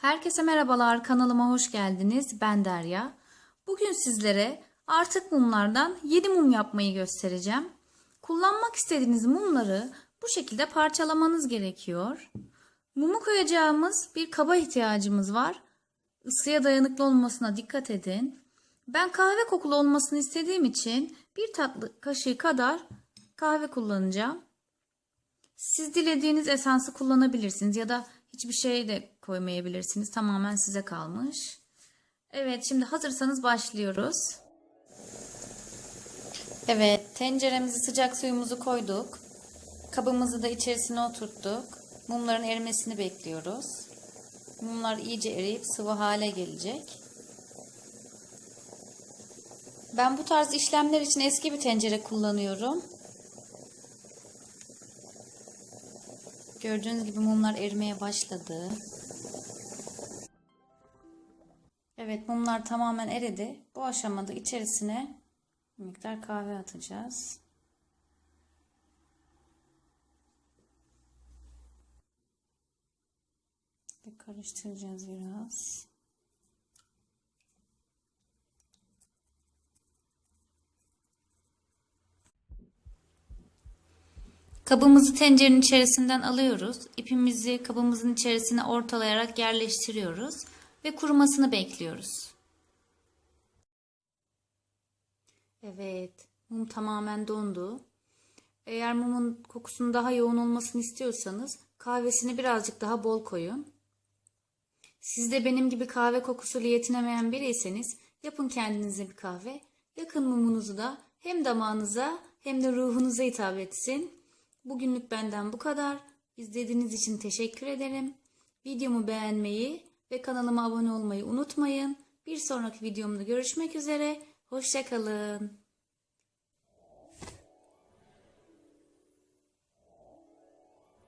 Herkese merhabalar, kanalıma hoş geldiniz. Ben Derya. Bugün sizlere artık mumlardan 7 mum yapmayı göstereceğim. Kullanmak istediğiniz mumları bu şekilde parçalamanız gerekiyor. Mumu koyacağımız bir kaba ihtiyacımız var. Isıya dayanıklı olmasına dikkat edin. Ben kahve kokulu olmasını istediğim için bir tatlı kaşığı kadar kahve kullanacağım. Siz dilediğiniz esansı kullanabilirsiniz ya da hiçbir şey de koymayabilirsiniz. Tamamen size kalmış. Evet şimdi hazırsanız başlıyoruz. Evet tenceremizi sıcak suyumuzu koyduk. Kabımızı da içerisine oturttuk. Mumların erimesini bekliyoruz. Mumlar iyice eriyip sıvı hale gelecek. Ben bu tarz işlemler için eski bir tencere kullanıyorum. Gördüğünüz gibi mumlar erimeye başladı. Evet mumlar tamamen eridi. Bu aşamada içerisine bir miktar kahve atacağız. Ve karıştıracağız biraz. Kabımızı tencerenin içerisinden alıyoruz. İpimizi kabımızın içerisine ortalayarak yerleştiriyoruz ve kurumasını bekliyoruz. Evet, mum tamamen dondu. Eğer mumun kokusunun daha yoğun olmasını istiyorsanız kahvesini birazcık daha bol koyun. Siz de benim gibi kahve kokusuyla yetinemeyen biriyseniz yapın kendinize bir kahve. Yakın mumunuzu da hem damağınıza hem de ruhunuza hitap etsin. Bugünlük benden bu kadar. İzlediğiniz için teşekkür ederim. Videomu beğenmeyi ve kanalıma abone olmayı unutmayın. Bir sonraki videomda görüşmek üzere. Hoşçakalın.